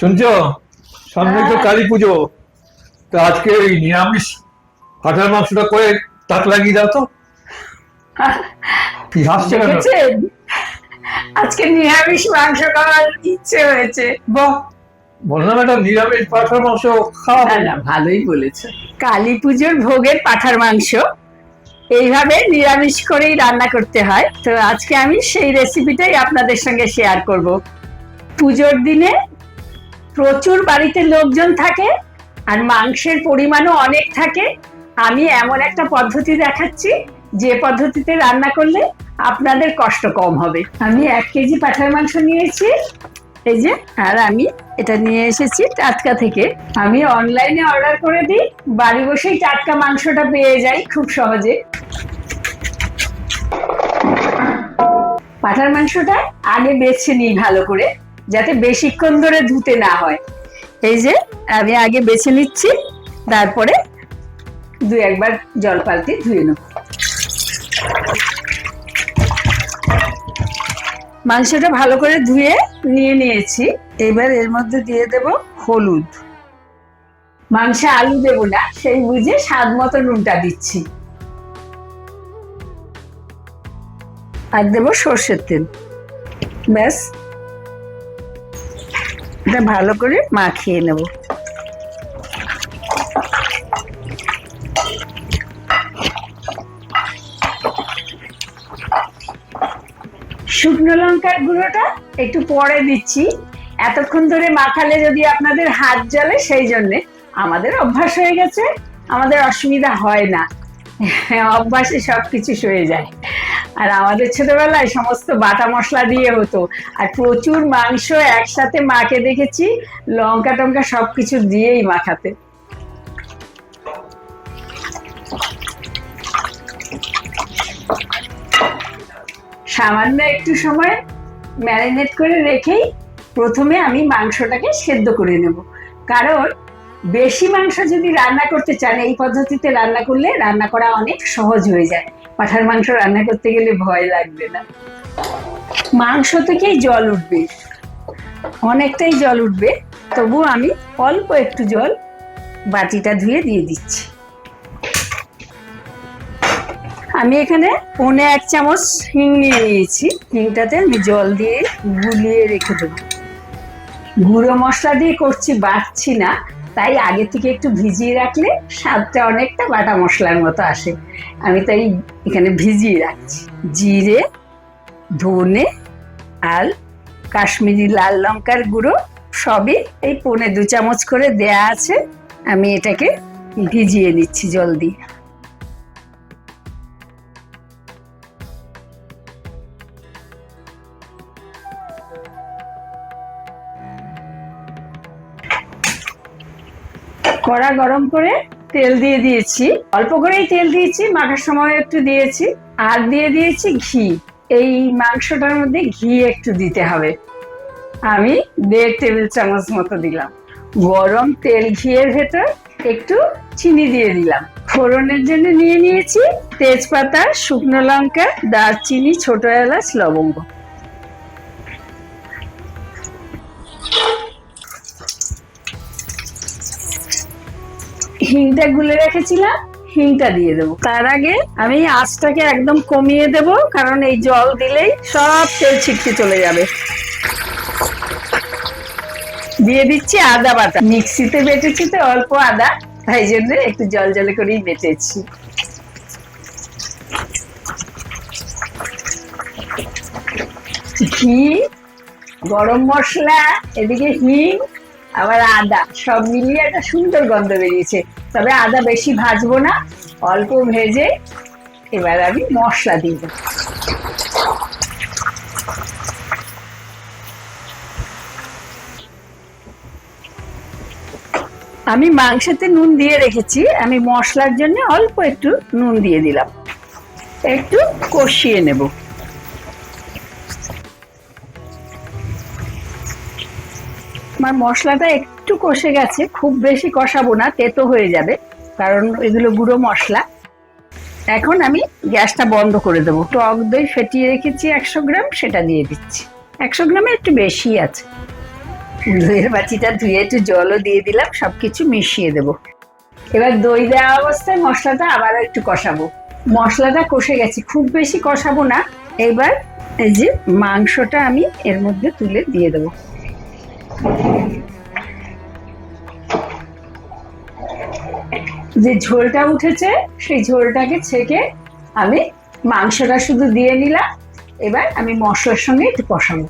শুনছ? সামনে তো কালী পুজো। তো আজকে এই নিরামিষ কাঁঠাল মাংসটা করে তাক লাগিয়ে দাও তো। কি হাসছে আজকে নিরামিষ মাংস খাওয়ার ইচ্ছে হয়েছে। বাহ! বললাম একটা নিরামিষ কাঁঠাল মাংস খাওয়া না ভালোই বলেছে। কালী পুজোর ভোগের পাঠার মাংস। এইভাবে নিরামিষ করেই রান্না করতে হয়। তো আজকে আমি সেই রেসিপিটাই আপনাদের সঙ্গে শেয়ার করব। পুজোর দিনে প্রচুর বাড়িতে লোকজন থাকে আর মাংসের পরিমাণও অনেক থাকে। আমি এমন একটা পদ্ধতি দেখাচ্ছি, যে পদ্ধতিতে রান্না করলে আপনাদের কষ্ট কম হবে। আমি এক কেজি পাঠার মাংস নিয়েছি, এই যে, আর আমি এটা নিয়ে এসেছি টাটকা থেকে। আমি অনলাইনে অর্ডার করে দিই, বাড়ি বসেই টাটকা মাংসটা পেয়ে যাই খুব সহজে। পাঠার মাংসটা আগে বেছে নিই ভালো করে। যাতে বেশিক্ষণ ধরে ধুতে না হয়। এই যে, আমি আগে বেছে নিচ্ছি, তারপরে দু একবার জল পাল্টে ধুয়ে নেব। মাংসটা ভালো করে ধুয়ে নিয়ে নিয়েছি। এবার এর মধ্যে দিয়ে দেব হলুদ। মাংসে আলু দেব না, সেই বুঝে স্বাদ মতো নুনটা দিচ্ছি। আর দেব সর্ষের তেল। ব্যাস এটা ভালো করে মাখিয়ে নেব। শুকনো লঙ্কার গুঁড়োটা একটু পরে দিচ্ছি। এতক্ষণ ধরে মাখালে যদি আপনাদের হাত জ্বলে, সেই জন্যে আমাদের অভ্যাস হয়ে গেছে। আমাদের অসুবিধা হয় না। অভ্যাসে সব কিছু সয়ে যায়। আর আমাদের ছোটবেলায় সমস্ত বাটা মশলা দিয়ে হতো। আর প্রচুর মাংস একসাথে মাকে দেখেছি, লঙ্কা টঙ্কা সব কিছু দিয়েই মাখাতে। সামান্য একটু সময় ম্যারিনেট করে রেখেই প্রথমে আমি মাংসটাকে সেদ্ধ করে নেব। কারণ বেশি মাংস যদি রান্না করতে চান, এই পদ্ধতিতে রান্না করলে রান্না করা অনেক সহজ হয়ে যায়। পাঠার মাংস রান্না করতে গেলে ভয় লাগবে না। মাংস থেকেই জল উঠবে। অনেকটাই জল উঠবে, তবু আমি অল্প একটু জল বাটিটা ধুয়ে দিয়ে দিচ্ছি। আমি এখানে পনে এক চামচ হিং নিয়ে নিয়েছি। হিংটাতে আমি জল দিয়ে গুলিয়ে রেখে দেবো। গুঁড়ো মশলা দিয়ে করছি, বাটছি না। তাই আগে থেকে একটু ভিজিয়ে রাখলে স্বাদটা অনেকটা বাটা মশলার মতো আসে। আমি তাই এখানে ভিজিয়ে রাখছি। জিরে, ধনে আর কাশ্মীরি লাল লঙ্কার গুঁড়ো সবই এই পনে দু চামচ করে দেয়া আছে। আমি এটাকে ভিজিয়ে নিচ্ছি জল দিয়ে। কড়া গরম করে তেল দিয়ে দিয়েছি। অল্প করেই তেল দিয়েছি, মাখার সময় একটু দিয়েছি। আর দিয়ে দিয়েছি ঘি। এই মাংসটার মধ্যে ঘি একটু দিতে হবে। আমি দেড় টেবিল চামচ মতো দিলাম। গরম তেল ঘিয়ের ভেতর একটু চিনি দিয়ে দিলাম। ফোড়নের জন্য নিয়ে নিয়েছি তেজপাতা, শুকনো লঙ্কা, দারচিনি, ছোট এলাচ, লবঙ্গ। হিংটা গুলে রেখেছিলাম, হিংটা দিয়ে দেবো। তার আগে আমি আঁচটাকে একদম কমিয়ে দেব, কারণ এই জল দিলেই সব তেল ছিটকে চলে যাবে। দিয়ে দিচ্ছি আদা বাটা। মিক্সিতে বেটেছি তো, অল্প আদা। তাই জন্য একটু জল জলে করেই বেটেছি। ঘি, গরম মশলা, এদিকে হিং, আবার আদা। সব মিলিয়ে একটা সুন্দর গন্ধ বেরিয়েছে। তবে আদা বেশি ভাজবো না, অল্প ভেজে এবার আমি মশলা দিব। আমি মাংসতে নুন দিয়ে রেখেছি, আমি মশলার জন্য অল্প একটু নুন দিয়ে দিলাম। একটু কষিয়ে নেব। আমার মশলাটা একটু কষে গেছে, খুব বেশি কষাবো না, তেতো হয়ে যাবে, কারণ এগুলো গুঁড়ো মশলা। এখন আমি গ্যাসটা বন্ধ করে দেবো। টক দই ফেটিয়ে রেখেছি একশো গ্রাম, সেটা দিয়ে দিচ্ছি। একশো গ্রামে একটু বেশি আছে। দইয়ের বাটিটা ধুয়ে একটু জলও দিয়ে দিলাম, সবকিছু মিশিয়ে দেব। এবার দই দেওয়া অবস্থায় মশলাটা আবার একটু কষাবো। মশলাটা কষে গেছে, খুব বেশি কষাবো না। এবার এই যে মাংসটা আমি এর মধ্যে তুলে দিয়ে দেবো। যে ঝোলটা উঠেছে, সেই ঝোলটাকে ছেঁকে আমি মাংসটা শুধু দিয়ে নিলাম। এবার আমি মশলার সঙ্গে একটু কষাবো।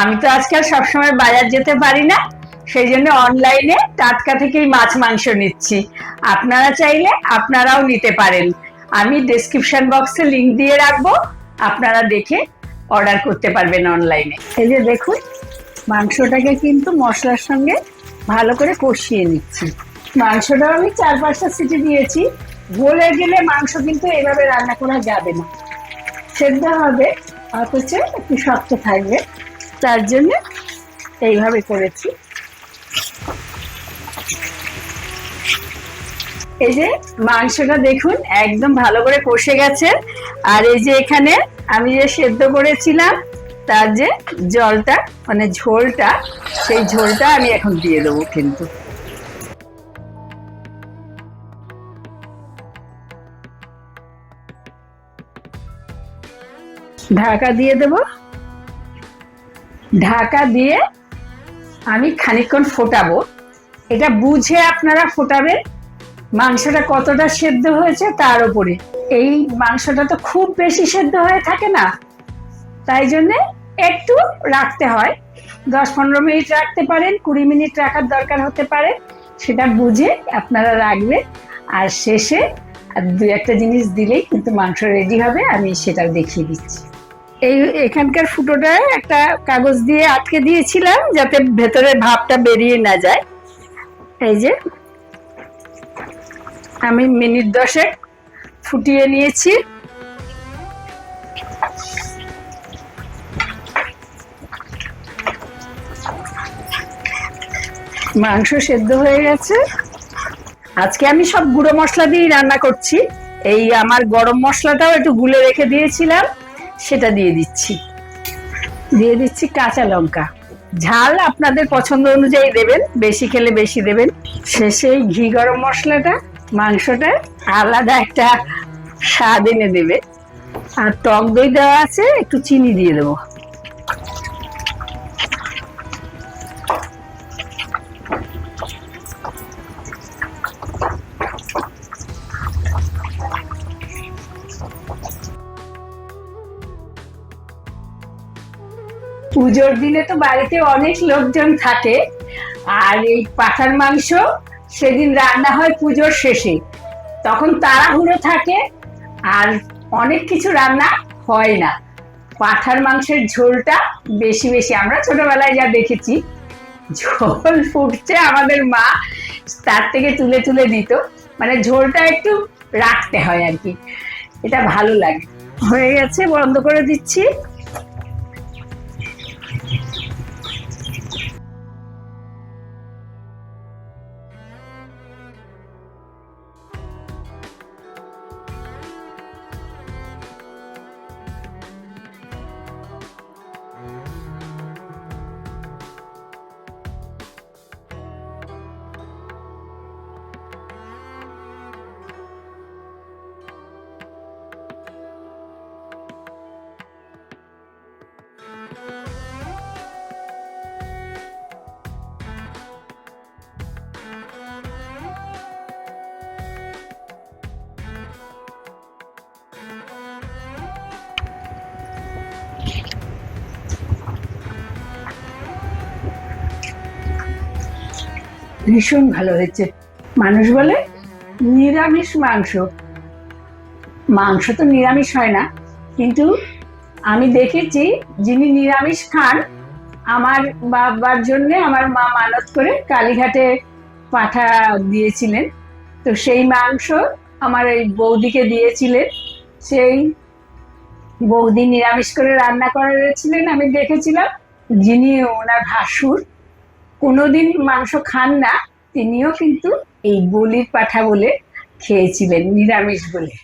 আমি তো আজকাল সবসময় বাজার যেতে পারি না। সেই জন্য অনলাইনে টাটকা থেকেই মাছ, মাংস নিচ্ছি। আপনারা চাইলে আপনারাও নিতে পারেন। আমি ডেসক্রিপশন বক্সে লিংক দিয়ে রাখব। আপনারা দেখে অর্ডার করতে পারবেন অনলাইনে এই যে দেখুন, মাংসটাকে কিন্তু মশলার সঙ্গে ভালো করে কষিয়ে নিচ্ছি। মাংসটাও আমি চার পাঁচটা সিটি দিয়েছি। গলে গেলে মাংস কিন্তু এভাবে রান্না করা যাবে না। সেদ্ধ হবে, অথচ একটু শক্ত থাকবে। তার জন্য এইভাবে করেছি। এই যে মাংসটা দেখুন, একদম ভালো করে কষে গেছে। আর এই যে এখানে আমি যে সেদ্ধ করেছিলাম, তার যে জলটা মানে ঝোলটা, সেই ঝোলটা আমি এখন দিয়ে দেবো কিন্তু। ঢাকা দিয়ে দেব। ঢাকা দিয়ে আমি খানিকক্ষণ ফোটাবো। এটা বুঝে আপনারা ফোটাবেন। মাংসটা কতটা সেদ্ধ হয়েছে তার উপরে। এই মাংসটা তো খুব বেশি সেদ্ধ হয়ে থাকে না। তাই জন্যে একটু রাখতে হয়। দশ পনেরো মিনিট রাখতে পারেন, কুড়ি মিনিট রাখার দরকার হতে পারে। সেটা বুঝে আপনারা রাখবেন। আর শেষে দু একটা জিনিস দিলেই কিন্তু মাংস রেডি হবে, আমি সেটা দেখিয়ে দিচ্ছি। এই এখানকার ফুটোটায় একটা কাগজ দিয়ে আটকে দিয়েছিলাম যাতে ভেতরের ভাবটা বেরিয়ে না যায়। এই যে আমি মিনিট দশেক ফুটিয়ে নিয়েছি। মাংস সেদ্ধ হয়ে গেছে। আজকে আমি সব গুঁড়ো মশলা দিয়েই রান্না করছি। এই আমার গরম মশলাটাও একটু গুলে রেখে দিয়েছিলাম, সেটা দিয়ে দিচ্ছি। দিয়ে দিচ্ছি কাঁচা লঙ্কা। ঝাল আপনাদের পছন্দ অনুযায়ী দেবেন, বেশি খেলে বেশি দেবেন। শেষে ঘি গরম মশলাটা মাংসটা আলাদা একটা স্বাদ এনে দেবে। আর টক দই দেওয়া আছে, একটু চিনি দিয়ে দেবো। পুজোর দিনে তো বাড়িতে অনেক লোকজন থাকে, আর এই পাঠার মাংস সেদিন রান্না হয় পুজোর শেষে। তখন তাড়াহুড়ো থাকে আর অনেক কিছু রান্না হয় না। পাঠার মাংসের ঝোলটা বেশি বেশি। আমরা ছোটবেলায় যা দেখেছি, ঝোল ফুটছে আমাদের মা তার থেকে তুলে তুলে দিত। মানে ঝোলটা একটু রাখতে হয় আর কি। এটা ভালো লাগে। হয়ে গেছে, বন্ধ করে দিচ্ছি। ভীষণ ভালো হয়েছে। মানুষ বলে নিরামিষ মাংস। মাংস তো নিরামিষ হয় না, কিন্তু আমি দেখেছি যিনি নিরামিষ খান, আমার বাবার জন্যে আমার মা মানত করে কালীঘাটে পাঠা দিয়েছিলেন। তো সেই মাংস আমার এই বৌদিকে দিয়েছিলেন। সেই বৌদি নিরামিষ করে রান্না করেছিলেন আমি দেখেছিলাম। যিনি ওনার ভাসুর কোনোদিন মাংস খান না তিনিও কিন্তু এই বলির পাঠা বলে খেয়েছিলেন নিরামিষ বলে।